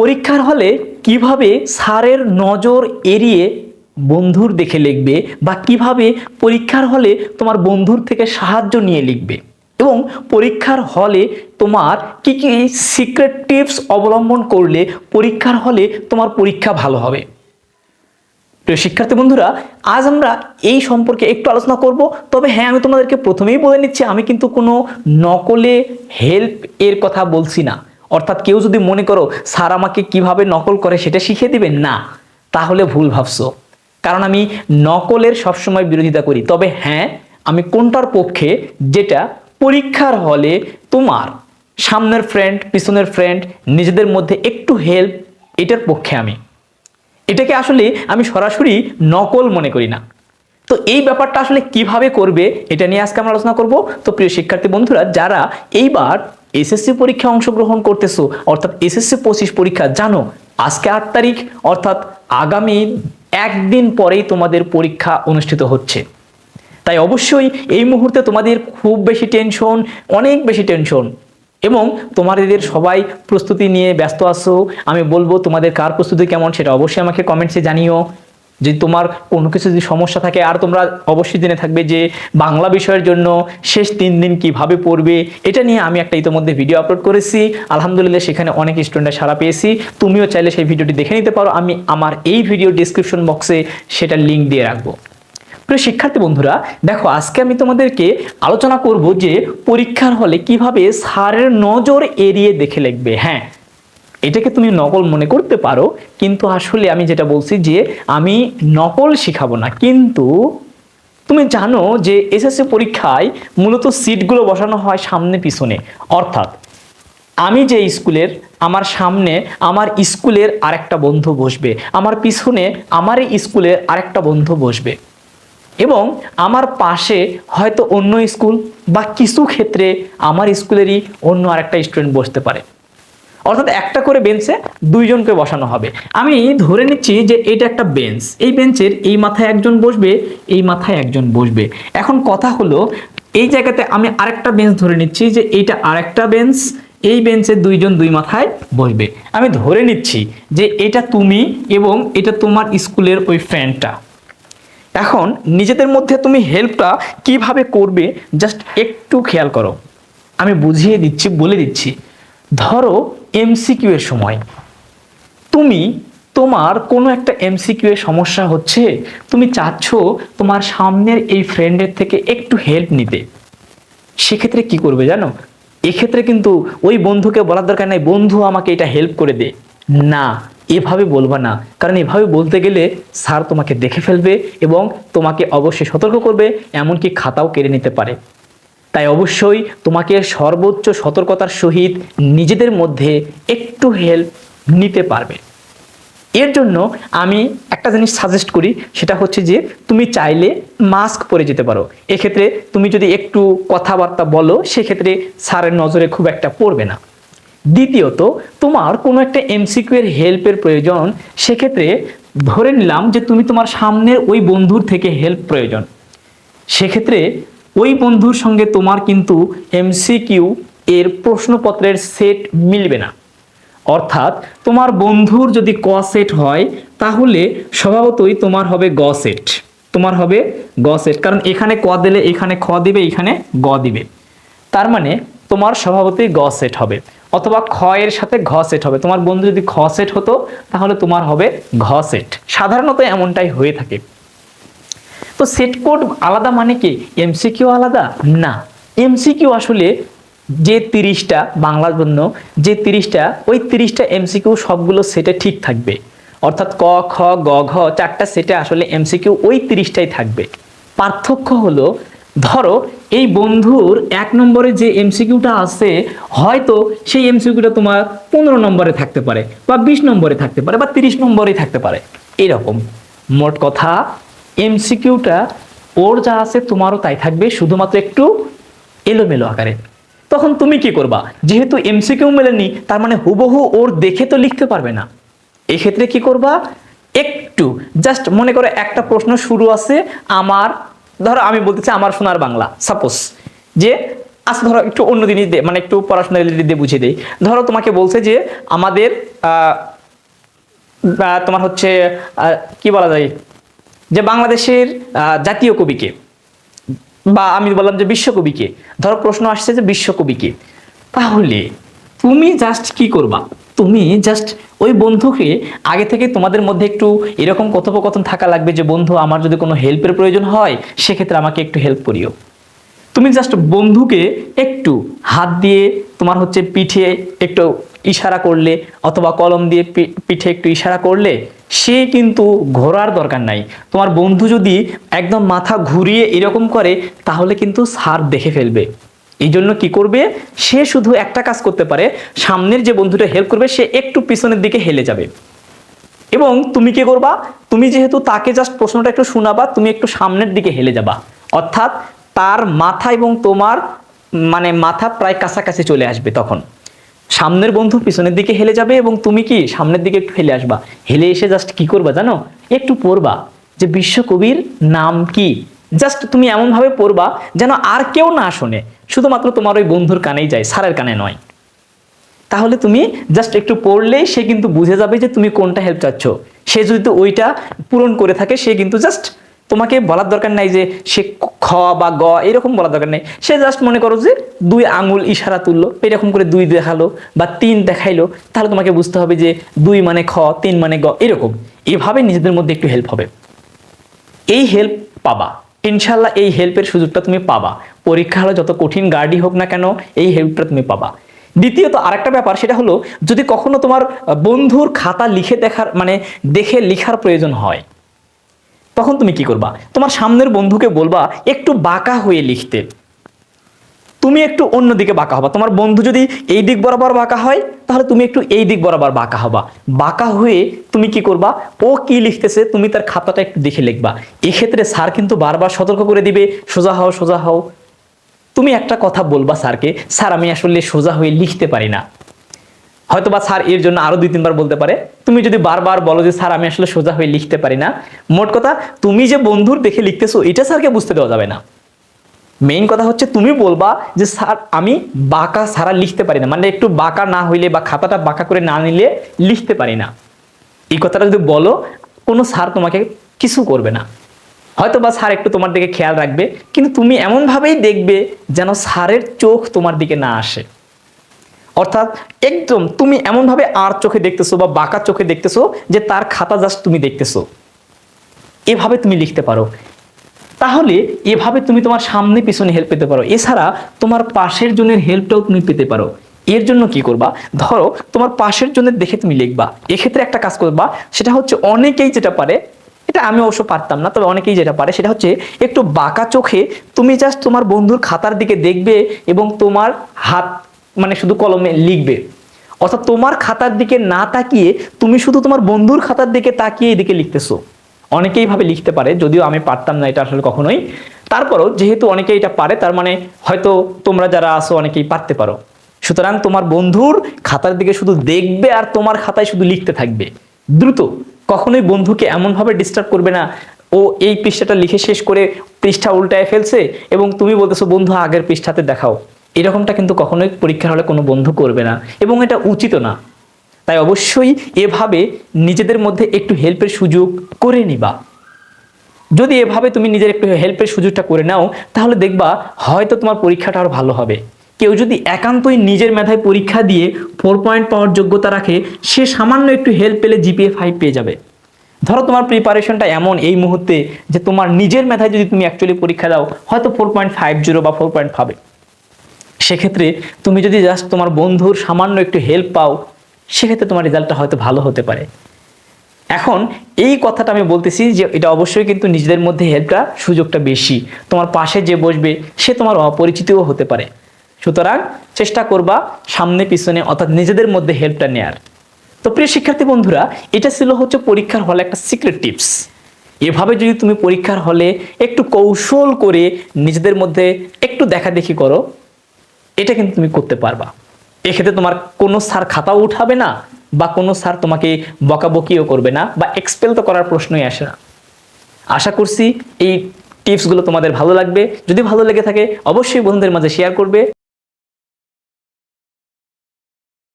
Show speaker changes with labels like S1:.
S1: পরীক্ষার হলে কীভাবে স্যারের নজর এড়িয়ে বন্ধুর দেখে লিখবে বা কীভাবে পরীক্ষার হলে তোমার বন্ধুর থেকে সাহায্য নিয়ে লিখবে? এবং পরীক্ষার হলে তোমার কি কি সিক্রেট টিপস অবলম্বন করলে পরীক্ষার হলে তোমার পরীক্ষা ভালো হবে? প্রিয় শিক্ষার্থী বন্ধুরা, আজ আমরা এই সম্পর্কে একটু আলোচনা করব। তবে হ্যাঁ আমি তোমাদেরকে প্রথমেই বলে নিচ্ছি, আমি কিন্তু কোনো নকলে হেল্প এর কথা বলছি না। অর্থাৎ কেউ যদি মনে করো স্যার আমাকে কীভাবে নকল করে সেটা শিখিয়ে দিবেন না। তাহলে ভুল ভাবছ। কারণ আমি নকলের সবসময় বিরোধিতা করি। তবে হ্যাঁ আমি কোনটার পক্ষে? যেটা পরীক্ষার হলে তোমার সামনের ফ্রেন্ড পিছনের ফ্রেন্ড নিজেদের মধ্যে একটু হেল্প এটার পক্ষে আমি। এটাকে আসলে আমি সরাসরি নকল মনে করি না। তো এই ব্যাপারটা আসলে কীভাবে করবে, এটা নিয়ে আজকে আমরা আলোচনা করব। তো প্রিয় শিক্ষার্থী বন্ধুরা, যারা এইবার এসএসসি পরীক্ষায় অংশগ্রহণ করতেছো, অর্থাৎ এসএসসি পঁচিশ পরীক্ষা, জানো আজকে আট তারিখ, অর্থাৎ আগামী একদিন পরেই তোমাদের পরীক্ষা অনুষ্ঠিত হচ্ছে। তাই অবশ্যই এই মুহূর্তে তোমাদের খুব বেশি টেনশন, অনেক বেশি টেনশন, এবং তোমাদের সবাই প্রস্তুতি নিয়ে ব্যস্ত আছো। আমি বলব তোমাদের কার প্রস্তুতি কেমন, সেটা অবশ্যই আমাকে কমেন্টসে জানিও। যদি তোমার কোনো কিছু যদি সমস্যা থাকে, আর তোমরা অবশ্যই জেনে থাকবে যে বাংলা বিষয়ের জন্য শেষ তিন দিন কীভাবে পড়বে, এটা নিয়ে আমি একটা ইতিমধ্যে ভিডিও আপলোড করেছি। আলহামদুলিল্লাহ সেখানে অনেক স্টুডেন্টের সারা পেয়েছি। তুমিও চাইলে সেই ভিডিওটি দেখে নিতে পারো। আমি আমার এই ভিডিও ডিসক্রিপশন বক্সে সেটার লিঙ্ক দিয়ে রাখব। প্রিয় শিক্ষার্থী বন্ধুরা, দেখো, আজকে আমি তোমাদেরকে আলোচনা করব যে পরীক্ষার হলে কীভাবে স্যারের নজর এড়িয়ে দেখে লিখবে। হ্যাঁ এটাকে তুমি নকল মনে করতে পারো, কিন্তু আসলে আমি যেটা বলছি যে আমি নকল শিখাবো না। কিন্তু তুমি জানো যে এসএসসি পরীক্ষায় মূলত সিটগুলো বসানো হয় সামনে পিছনে। অর্থাৎ আমি যে স্কুলের, আমার সামনে আমার স্কুলের আরেকটা বন্ধু বসবে। আমার পিছনে আমার স্কুলের আরেকটা বন্ধু বসবে। এবং আমার পাশে হয়তো অন্য স্কুল বা কিছু ক্ষেত্রে আমার স্কুলেরই অন্য আরেকটা স্টুডেন্ট বসতে পারে। অর্থাৎ একটা করে বেঞ্চে দুইজনকে বসানো হবে। আমি ধরে নিচ্ছি যে এটা একটা বেঞ্চ এই বেঞ্চের এই মাথায় একজন বসবে, এই মাথায় একজন বসবে। এখন কথা হলো, এই জায়গাতে আমি আরেকটা বেঞ্চ ধরে নিচ্ছি যে এইটা আরেকটা বেঞ্চ এই বেঞ্চে দুইজন দুই মাথায় বসবে। আমি ধরে নিচ্ছি যে এটা তুমি এবং এটা তোমার স্কুলের ওই ফ্রেন্ডটা এখন নিজেদের মধ্যে তুমি হেল্পটা কীভাবে করবে জাস্ট একটু খেয়াল করো। আমি বুঝিয়ে দিচ্ছি, বলে দিচ্ছি। ধরো এমসিকিউ এর সময়। তুমি, তোমার কোনো একটা এমসিকিউ এর সমস্যা হচ্ছে, তুমি চাচ্ছ তোমার সামনের এই ফ্রেন্ডের থেকে একটু হেল্প নিতে। সেক্ষেত্রে কি করবে জানো? এক্ষেত্রে কিন্তু ওই বন্ধুকে বলার দরকার নাই, বন্ধু আমাকে এটা হেল্প করে দে। না, এভাবে বলবা না। কারণ এভাবে বলতে গেলে স্যার তোমাকে দেখে ফেলবে এবং তোমাকে অবশ্যই সতর্ক করবে, এমনকি খাতাও কেড়ে নিতে পারে। তাই অবশ্যই তোমাকে সর্বোচ্চ সতর্কতার সহিত নিজেদের মধ্যে একটু হেল্প নিতে পারবে। এর জন্য আমি একটা জিনিস সাজেস্ট করি, সেটা হচ্ছে যে তুমি চাইলে মাস্ক পরে যেতে পারো। এক্ষেত্রে তুমি যদি একটু কথাবার্তা বলো, সেক্ষেত্রে স্যারের নজরে খুব একটা পড়বে না। দ্বিতীয়ত, তোমার কোনো একটা এমসিকিউ এর হেল্পের প্রয়োজন, সেক্ষেত্রে ধরে নিলাম যে তুমি তোমার সামনের ওই বন্ধুর থেকে হেল্প প্রয়োজন। সেক্ষেত্রে ওই বন্ধুর সঙ্গে তোমার কিন্তু এমসিকিউ এর প্রশ্নপত্রের সেট মিলবে না। অর্থাৎ তোমার বন্ধুর যদি ক সেট হয়, তাহলে স্বভাবতই তোমার হবে গ সেট। তোমার হবে গ সেট। কারণ এখানে ক দিলে এখানে খ দিবে, এখানে গ দিবে। তার মানে তোমার স্বভাবতই গ সেট হবে। অথবা খ এর সাথে ঘ সেট হবে। তোমার বন্ধু যদি খ সেট হতো, তাহলে তোমার হবে ঘ সেট। সাধারণত এমনটাই হয়ে থাকে। তো সেট কোড আলাদা মানে কি? এমসিকিউ আলাদা? না। এমসিকিউ আসলে যে তিরিশটা বাংলার জন্য যে তিরিশটা, ওই তিরিশটা এমসিকিউ সবগুলো সেটে ঠিক থাকবে। অর্থাৎ ক, খ, গ, ঘ চারটা সেটে আসলে এমসিকিউ ওই তিরিশটাই থাকবে। পার্থক্য হলো, ধরো এই বন্ধুর এক নম্বরে যে এমসিকিউটা আছে, হয়তো সেই এমসিকিউটা তোমার পনেরো নম্বরে থাকতে পারে বা বিশ নম্বরে থাকতে পারে বা তিরিশ নম্বরে থাকতে পারে। এরকম। মোট কথা এমসিকিউটা ওর যা আছে তোমারও তাই থাকবে, শুধুমাত্র একটু এলোমেলো আকারে। তখন তুমি কি করবা? যেহেতু এমসিকিউ মেলেনি, তার মানে হুবহু ওর দেখে তো লিখতে পারবে না। এক্ষেত্রে কি করবা? একটু জাস্ট মনে করো একটা প্রশ্ন শুরু আছে আমার, ধরো আমি বলতে চাই আমার সোনার বাংলা সাপোজ যে আচ্ছা ধরো একটু অন্য জিনিস দিয়ে মানে একটু পড়াশোনা রিলেটেড দিয়ে বুঝিয়ে দিই। ধরো তোমাকে বলছে যে, আমাদের তোমার হচ্ছে কি বলা যায়? যে বাংলাদেশের জাতীয় কবিকে বা আমি বললাম যে বিশ্বকবিকে, ধরো প্রশ্ন আসছে যে বিশ্বকবিকে, তাহলে তুমি জাস্ট কি করবা? তুমি জাস্ট ওই বন্ধুকে আগে থেকে তোমাদের মধ্যে একটু এরকম কথোপকথন থাকা লাগবে যে, বন্ধু, আমার যদি কোনো হেল্পের প্রয়োজন হয়, সেক্ষেত্রে আমাকে একটু হেল্প করিও। তুমি জাস্ট বন্ধুকে একটু হাত দিয়ে তোমার হচ্ছে পিঠে একটু ইশারা করলে, অথবা কলম দিয়ে পিঠে একটু ইশারা করলে সে কিন্তু ঘোরার দরকার নাই। তোমার বন্ধু যদি একদম মাথা ঘুরিয়ে এরকম করে, তাহলে কিন্তু স্যার দেখে ফেলবে। এই জন্য কি করবে? সে শুধু একটা কাজ করতে পারে, সামনের যে বন্ধুটা হেল্প করবে, সে একটু পিছনের দিকে হেলে যাবে। এবং তুমি কি করবা? তুমি যেহেতু তাকে জাস্ট প্রশ্নটা একটু শোনাবা, তুমি একটু সামনের দিকে হেলে যাবা। অর্থাৎ তার মাথা এবং তোমার মানে মাথা প্রায় কাছাকাছি চলে আসবে তখন। সামনের বন্ধু পিছনের দিকে হেলে যাবে এবং তুমি কি সামনের দিকে একটু হেলে আসবা? হেলে এসে জাস্ট কি করবা জানো? একটু পড়বা। যে বিশ্বকবির নাম কি? জাস্ট তুমি এমনভাবে পড়বা যেন আর কেউ না শোনে। শুধুমাত্র তোমার ওই বন্ধুর কানেই যায়, স্যারের কানে নয়। তাহলে তুমি জাস্ট একটু পড়লেই সে কিন্তু বুঝে যাবে যে তুমি কোনটা হেল্প চাচ্ছ। সে যদি ওইটা পূরণ করে থাকে, সে কিন্তু জাস্ট তোমাকে বলার দরকার নাই যে সে খ বা গ, এরকম বলার দরকার নেই। সে জাস্ট মনে করো যে দুই আঙুল ইশারা তুললো, এরকম করে দুই দেখাল বা তিন দেখাইলো, তাহলে তোমাকে বুঝতে হবে যে দুই মানে খ, তিন মানে গ, এরকম। এভাবে নিজেদের মধ্যে একটু হেল্প হবে। এই হেল্প পাবা। ইনশাল্লাহ এই হেল্পের সুযোগটা তুমি পাবা। পরীক্ষা হলে যত কঠিন গার্ডই হোক না কেন, এই হেল্পটা তুমি পাবা। দ্বিতীয়ত আরেকটা ব্যাপার, সেটা হলো যদি কখনো তোমার বন্ধুর খাতা লিখে দেখার মানে দেখে লিখার প্রয়োজন হয় তখন তুমি কি করবা? তোমার সামনের বন্ধুকে বলবা, একটু বাঁকা হয়ে লিখতে। তুমি একটু অন্য দিকে বাঁকা হবা। তোমার বন্ধু যদি এই দিক বরাবর বাঁকা হয়, তাহলে তুমি একটু এই দিক বরাবর বাঁকা হবা। বাঁকা হয়ে তুমি কি করবা? ও কি লিখতেছে, তুমি তার খাতাটা একটু দেখে লিখবা। এক্ষেত্রে স্যার কিন্তু বারবার সতর্ক করে দিবে, সোজা হও সোজা হও। তুমি একটা কথা বলবা স্যারকে, স্যার, আমি আসলে সোজা হয়ে লিখতে পারি না। হয়তো বা স্যার এর জন্য আরও দুই, তিনবার বলতে পারে। তুমি যদি বারবার বলো যে, স্যার, আমি আসলে সোজা হয়ে লিখতে পারি না। মোট কথা, তুমি যে বন্ধুর দেখে লিখতেছো, এটা স্যারকে বুঝতে দেওয়া যাবে না। মেইন কথা হচ্ছে, তুমি বলবা যে, স্যার, আমি বাঁকা ছাড়া লিখতে পারি না। মানে একটু বাঁকা না হইলে বা খাতাটা বাঁকা করে না নিলে লিখতে পারি না। এই কথাটা যদি বলো, কোনো স্যার তোমাকে কিছু করবে না। হয়তো বা স্যার একটু তোমার দিকে খেয়াল রাখবে, কিন্তু তুমি এমনভাবেই দেখবে যেন স্যারের চোখ তোমার দিকে না আসে। অর্থাৎ একদম তুমি এমনভাবে আর চোখে দেখতেছো বা বাঁকা চোখে দেখতেছো যে তার খাতা জাস্ট তুমি দেখতেছো। এভাবে তুমি লিখতে পারো। তাহলে এভাবে তুমি তোমার সামনে পিছনে হেল্প পেতে পারো। এছাড়া তোমার পাশের জনের হেল্পটাও তুমি পেতে পারো। এর জন্য কি করবা? ধরো তোমার পাশের জনের দেখে তুমি লিখবা। এক্ষেত্রে একটা কাজ করবা, সেটা হচ্ছে অনেকেই যেটা পারে, এটা আমি অবশ্য পারতাম না, তবে অনেকেই যেটা পারে, সেটা হচ্ছে একটু বাঁকা চোখে তুমি জাস্ট তোমার বন্ধুর খাতার দিকে দেখবে এবং তোমার হাত মানে শুধু কলমে লিখবে। অর্থাৎ তোমার খাতার দিকে না তাকিয়ে তুমি শুধু তোমার বন্ধুর খাতার দিকে তাকিয়ে এদিকে লিখতেছো। অনেকেই ভাবে লিখতে পারে, যদিও আমি পারতাম না এটা আসলে কখনোই। তারপরও যেহেতু অনেকেই এটা পারে, তার মানে হয়তো তোমরা যারা আসো অনেকেই পারতে পারো। সুতরাং তোমার বন্ধুর খাতার দিকে শুধু দেখবে আর তোমার খাতায় শুধু লিখতে থাকবে। দ্রুত, কখনোই বন্ধুকে এমনভাবে ডিস্টার্ব করবে না, ও এই পৃষ্ঠাটা লিখে শেষ করে পৃষ্ঠা উল্টায় ফেলছে এবং তুমি বলতেছো, বন্ধু, আগের পৃষ্ঠাতে দেখাও। এরকমটা কিন্তু কখনোই পরীক্ষার হলে কোনো বন্ধু করবে না এবং এটা উচিত না। তাই অবশ্যই এভাবে নিজেদের মধ্যে একটু হেল্পের সুযোগ করে নিবা। যদি এভাবে তুমি নিজের একটু হেল্পের সুযোগটা করে নাও, তাহলে দেখবা হয়তো তোমার পরীক্ষাটা আরও ভালো হবে। কেউ যদি একান্তই নিজের মেধায় পরীক্ষা দিয়ে ফোর পয়েন্ট পাওয়ার যোগ্যতা রাখে, সে সামান্য একটু হেল্প পেলে জিপিএ ফাইভ পেয়ে যাবে। ধরো তোমার প্রিপারেশনটা এমন এই মুহূর্তে যে তোমার নিজের মেধায় যদি তুমি অ্যাকচুয়ালি পরীক্ষা দাও, হয়তো ফোর পয়েন্ট ফাইভ জিরো বা ফোর পয়েন্ট পাবে সেক্ষেত্রে তুমি যদি জাস্ট তোমার বন্ধুর সামান্য একটু হেল্প পাও, সেক্ষেত্রে তোমার রেজাল্টটা হয়তো ভালো হতে পারে। এখন এই কথাটা আমি বলতেছি যে এটা অবশ্যই কিন্তু নিজেদের মধ্যে হেল্পটা সুযোগটা বেশি। তোমার পাশে যে বসবে, সে তোমার অপরিচিতও হতে পারে। সুতরাং চেষ্টা করবা সামনে পিছনে, অর্থাৎ নিজেদের মধ্যে হেল্পটা নেয়ার। তো প্রিয় শিক্ষার্থী বন্ধুরা, এটা ছিল হচ্ছে পরীক্ষার হলে একটা সিক্রেট টিপস এভাবে যদি তুমি পরীক্ষার হলে একটু কৌশল করে নিজেদের মধ্যে একটু দেখাদেখি করো এটা কিন্তু তুমি করতে পারবা। এক্ষেত্রে তোমার কোনো স্যার খাতাও উঠাবে না বা কোনো স্যার তোমাকে বকাবকিও করবে না বা এক্সপেল তো করার প্রশ্নই আসে না। আশা করছি এই টিপসগুলো তোমাদের ভালো লাগবে। যদি ভালো লেগে থাকে, অবশ্যই বন্ধুদের মাঝে শেয়ার করবে।